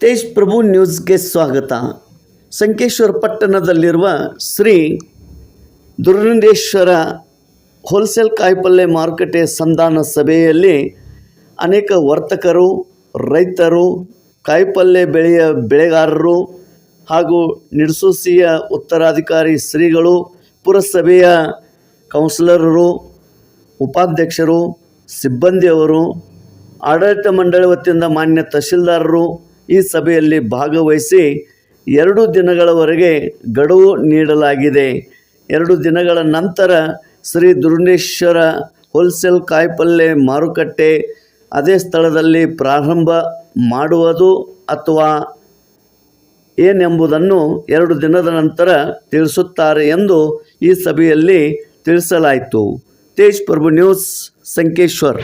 ತೇಜ್ ಪ್ರಭು ನ್ಯೂಸ್ಗೆ ಸ್ವಾಗತ. ಸಂಕೇಶ್ವರ ಪಟ್ಟಣದಲ್ಲಿರುವ ಶ್ರೀ ದುರ್ಗೇಶ್ವರ ಹೋಲ್ಸೇಲ್ ಕಾಯಿಪಲ್ಲೆ ಮಾರುಕಟ್ಟೆ ಸಂಧಾನ ಸಭೆಯಲ್ಲಿ ಅನೇಕ ವರ್ತಕರು, ರೈತರು, ಕಾಯಿಪಲ್ಲೆ ಬೆಳೆಯ ಬೆಳೆಗಾರರು ಹಾಗೂ ನಿಡ್ಸೂಸಿಯ ಉತ್ತರಾಧಿಕಾರಿ ಶ್ರೀಗಳು, ಪುರಸಭೆಯ ಕೌನ್ಸಿಲರರು, ಉಪಾಧ್ಯಕ್ಷರು, ಸಿಬ್ಬಂದಿಯವರು, ಆಡಳಿತ ಮಂಡಳಿ ವತಿಯಿಂದ ಮಾನ್ಯ ತಹಶೀಲ್ದಾರರು ಈ ಸಭೆಯಲ್ಲಿ ಭಾಗವಹಿಸಿ ಎರಡು ದಿನಗಳವರೆಗೆ ಗಡುವು ನೀಡಲಾಗಿದೆ. ಎರಡು ದಿನಗಳ ನಂತರ ಶ್ರೀ ದುರ್ಣೇಶ್ವರ ಹೋಲ್ಸೇಲ್ ಕಾಯಿಪಲ್ಲೆ ಮಾರುಕಟ್ಟೆ ಅದೇ ಸ್ಥಳದಲ್ಲಿ ಪ್ರಾರಂಭ ಮಾಡುವುದು ಅಥವಾ ಏನೆಂಬುದನ್ನು ಎರಡು ದಿನದ ನಂತರ ತಿಳಿಸುತ್ತಾರೆ ಎಂದು ಈ ಸಭೆಯಲ್ಲಿ ತಿಳಿಸಲಾಯಿತು. ತೇಜ್ ಪ್ರಭು ನ್ಯೂಸ್ ಸಂಕೇಶ್ವರ್.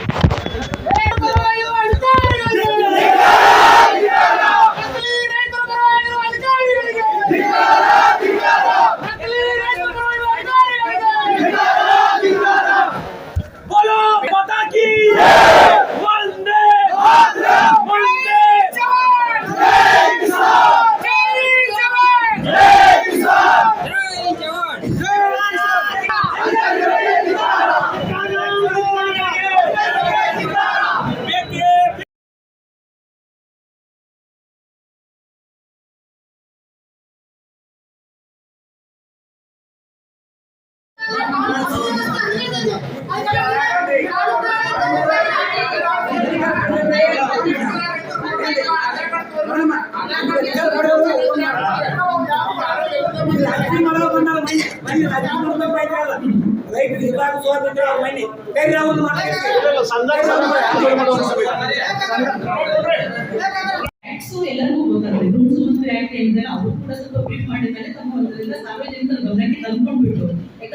ಎಲ್ಲರಿಗೂ ರೂಲ್ಸ್ ಮತ್ತು ಆಕ್ಟ್ ಏನಿದೆ ಅವರು ಕೂಡ ಸ್ವಲ್ಪ ಪ್ರಿಂಟ್ ಮಾಡಿದ್ದಾರೆ ತಮ್ಮ ಸಾರ್ವಜನಿಕರ ಗಮನಕ್ಕೆ ತಂದ್ಕೊಂಡ್ಬಿಟ್ಟು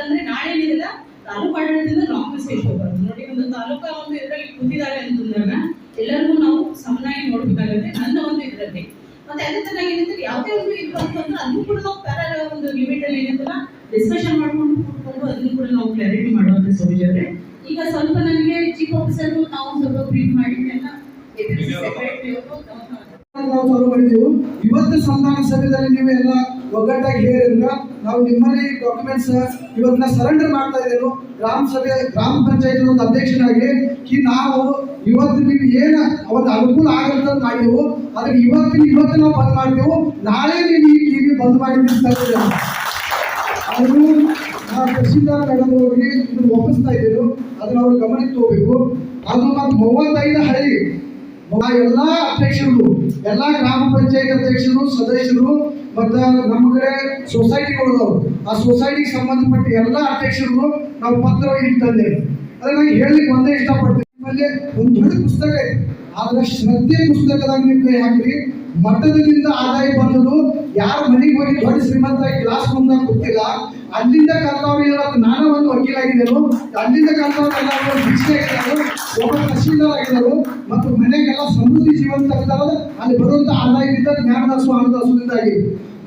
ಯಾಕಂದ್ರೆ ನಾಳೆ ಏನಿಲ್ಲ ತಾಲೂಕು ಆಡಳಿತದಿಂದ ರಾಂಗ್ ಮೆಸೇಜ್ ಹೋಗ್ಬಾರ್ದು. ನೋಡಿ ಒಂದು ತಾಲೂಕಾ ಒಂದು ಇದರಲ್ಲಿ ಕೂತಿದ್ದಾರೆ ಅಂತಂದಾಗ ಎಲ್ಲರಿಗೂ ನಾವು ಸಮನಾಗಿ ನೋಡ್ಬೇಕಾಗುತ್ತೆ. ನನ್ನ ಒಂದು ಇದರಲ್ಲಿ. ಮತ್ತೆ ಅದೇ ತರ ಏನಂದ್ರೆ ಯಾವುದೇ ಒಂದು ಇದು ಅಂತಂದ್ರೆ ಅದನ್ನು ಕೂಡ ನಾವು ಪ್ಯಾರ ಒಂದು ಲಿಮಿಟ್ ಅಲ್ಲಿ ಏನಂತಲ್ಲ ಡಿಸ್ಕಷನ್ ಮಾಡ್ಕೊಂಡು ಕೂತ್ಕೊಂಡು ಅದನ್ನು ಕೂಡ ನಾವು ಕ್ಲಾರಿಟಿ ಮಾಡುವಂತ ಸೌಲಭ್ಯ ಈಗ ಸ್ವಲ್ಪ ನನಗೆ ಚೀಫ್ ಆಫೀಸರ್ ನಾವು ಸ್ವಲ್ಪ ಬ್ರೀಫ್ ಮಾಡಿ ಎಲ್ಲ ನಾವು. ಇವತ್ತು ಸಂಧಾನ ಸಭೆಯಲ್ಲಿ ನೀವೆಲ್ಲ ಒಗ್ಗಟ್ಟಾಗಿ ಹೇಳಿದ್ರ ನಾವು ನಿಮ್ಮಲ್ಲಿ ಡಾಕ್ಯುಮೆಂಟ್ಸ್ ಇವತ್ತನ್ನ ಸರೆಂಡರ್ ಮಾಡ್ತಾ ಇದ್ದೇವೆ. ಗ್ರಾಮ ಸಭೆ, ಗ್ರಾಮ ಪಂಚಾಯತ್ ಒಂದು ಅಧ್ಯಕ್ಷನಾಗಿ ಈ ನಾವು ಇವತ್ತು ನೀವು ಏನ ಅವತ್ತು ಅನುಕೂಲ ಆಗಂತ ಮಾಡಿದೆವು ಅದಕ್ಕೆ ಇವತ್ತಿನ, ಇವತ್ತು ನಾವು ಬಂದ್ ಮಾಡ್ತೇವೆ. ನಾಳೆ ನೀವು ಈ ಟಿ ವಿ ಬಂದ್ ಮಾಡಿ ಅವರು ತಹಸೀಲ್ದಾರ್ ಮೇಡಮ್ ಅವರಿಗೆ ಇದನ್ನು ಒಪ್ಪಿಸ್ತಾ ಇದ್ದೇವೆ. ಅದನ್ನ ಅವ್ರು ಗಮನಕ್ಕೆ ತಗೋಬೇಕು. ಅದು ಮತ್ತು ಮೂವತ್ತೈದು ಹಳ್ಳಿ ಎಲ್ಲಾ ಅಧ್ಯಕ್ಷರು ಎಲ್ಲಾ ಗ್ರಾಮ ಪಂಚಾಯತ್ ಅಧ್ಯಕ್ಷರು, ಸದಸ್ಯರು ಮತ್ತು ನಮ್ಮ ಕಡೆ ಸೊಸೈಟಿಗಳು ಆ ಸೊಸೈಟಿಗೆ ಸಂಬಂಧಪಟ್ಟ ಎಲ್ಲ ಅಧ್ಯಕ್ಷರು ನಾವು ಪತ್ರ ತಂದೆ. ಅದನ್ನ ನಾನು ಹೇಳಲಿಕ್ಕೆ ಒಂದೇ ಇಷ್ಟಪಡ್ತೀನಿ. ನಿಮ್ಮಲ್ಲಿ ಒಂದು ದೊಡ್ಡ ಪುಸ್ತಕ ಇದೆ ಆದ್ರೆ ಶ್ರದ್ಧೆ ಪುಸ್ತಕದಾಗ ನಿಮ್ಗೆ ಹಾಕಿರಿ ಮಠದಿಂದ ಆದಾಯ ಬಂದದು ಯಾರ ಮನೆಗೆ ಹೋಗಿ ದೊಡ್ಡ ಶ್ರೀಮಂತ ಕ್ಲಾಸ್ ಮುಂದೆ ಗೊತ್ತಿಲ್ಲ ಅಲ್ಲಿಂದ ಕಲ್ತವ್ರು ಹೇಳೋದು ನಾನು ಒಂದು ವಕೀಲ ಆಗಿದ್ದೇನು. ಅಲ್ಲಿಂದ ಕಲ್ತವ್ರೆಲ್ಲ ಭಿಕ್ಷೆ ಒಬ್ಬ ತಹಶೀಲ್ದಾರ್ ಆಗಿದ್ದಾರೆ ಮತ್ತು ಮನೆಗೆಲ್ಲ ಸಮೃದ್ಧಿ ಜೀವನ ತಗ್ದಾರ ಅಲ್ಲಿ ಬರುವಂತ ಆದಾಯದಿಂದ ಜ್ಞಾನದಾಸು ಆನಂದಾಸುದಿಂದಾಗಿ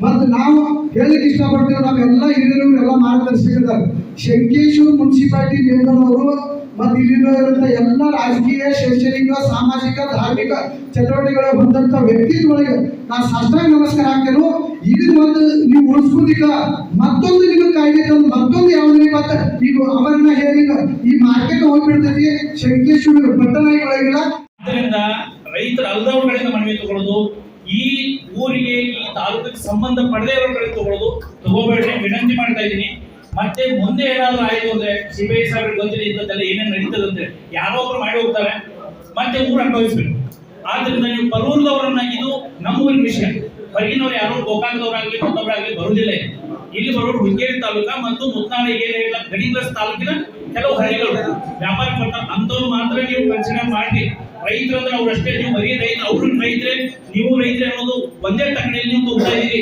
ಮತ್ತು ನಾವು ಹೇಳಕ್ಕೆ ಇಷ್ಟಪಡ್ತೇವೆ, ನಾವೆಲ್ಲ ಹಿರಿಯರು, ಎಲ್ಲ ಮಾರ್ಗದರ್ಶಕರಿದ್ದಾರೆ ಶಂಕೇಶ್ವರ್ ಮುನ್ಸಿಪಾಲಿಟಿ ಮೆಂಬರ್ ಅವರು ಮತ್ತು ಇಲ್ಲಿರುವಂತ ಎಲ್ಲ ರಾಜಕೀಯ, ಶೈಕ್ಷಣಿಕ, ಸಾಮಾಜಿಕ, ಧಾರ್ಮಿಕ ಚಟುವಟಿಕೆಗಳ ಬಂದಂಥ ವ್ಯಕ್ತಿತ್ವಗಳಿಗೆ ನಾ ಸಾಷ್ಟಾಂಗ ನಮಸ್ಕಾರ ಹಾಕ್ತೇನೆ. ಇದು ಒಂದು ನೀವು ಉಳಿಸ್ಕೋದಿಕ ಮತ್ತೊಂದು ನಿಮಗೆ ಕಾಯ್ದೆ ತಂದು ಮತ್ತೊಂದು ಯಾವುದೇ ಮತ್ತೆ ನೀವು ಅವರನ್ನ ಹೇಳಿ ಈ ಮಾರ್ಕೆಟ್ ಹೋಗ್ಬಿಡ್ತೈತಿ. ಶಂಕೇಶ್ವರ ಪಟ್ಟಣಗಳಿಲ್ಲ ಆದ್ದರಿಂದ ರೈತರ ಅಲ್ಲದವ್ರ ಕಡೆಯಿಂದ ಮನವಿ ತಗೊಳ್ಳೋದು, ಈ ಊರಿಗೆ, ಈ ತಾಲೂಕಿಗೆ ಸಂಬಂಧ ಪಡೆದೇ ಇರೋ ಕಡೆ ತಗೊಳ್ಳೋದು ತಗೋಬೇಡಿ ವಿನಂತಿ ಮಾಡ್ತಾ ಇದ್ದೀನಿ. ಮತ್ತೆ ಮುಂದೆ ಏನಾದ್ರು ಆಯ್ತು ಅಂದ್ರೆ ಸಿಬಿಐ ಸಾಹೇಬ್ರಿಗೆ ಗೊತ್ತಿದೆ ಇಂಥದ್ದೆಲ್ಲ ಏನೇನು ನಡೀತದೆ ಅಂದ್ರೆ ಯಾರೋ ಒಬ್ರು ಮಾಡಿ ಹೋಗ್ತಾರೆ. ಮತ್ತೆ ಊರು ಅನುಭವಿಸ್ಬೇಕು. ಆದ್ರಿಂದ ನೀವು ಬರೂರ್ದವರನ್ನ ಇದು ನಮ್ಮ ಊರಿನ ವಿಷಯ. ಹೊರಗಿನವ್ರು ಯಾರೋ ಗೋಕಾಕದವರಾಗ್ಲಿ ಮತ್ತೊಬ್ಬರಾಗ್ಲಿ ಬರುವುದಿಲ್ಲ ಇಲ್ಲಿ. ಬರೋರು ಹುಕ್ಕೇರಿ ತಾಲೂಕ ಮತ್ತು ಮುತ್ನಾಳ ಏರಿಯಾ ಗಡಿಗ್ಲಸ್ ತಾಲೂಕಿನ ಕೆಲವು ಹಳ್ಳಿಗಳು. ವ್ಯಾಪಾರ ಮಾಡ್ತಾರೆ ಅಂಥವ್ರು ಮಾತ್ರ ನೀವು ಕನ್ಸಿಡರ್ ಮಾಡಿ. ರೈತರು ಅಂದ್ರೆ ಅವ್ರಷ್ಟೇ, ನೀವು ಬರೀ ರೈತ, ಅವ್ರ ರೈತರೇ, ನೀವು ರೈತರೇ ಅನ್ನೋದು ಒಂದೇ ತಕ್ಕಡಿಯಲ್ಲಿ ನೀವು ತೋರ್ತಾ ಇದೀರಿ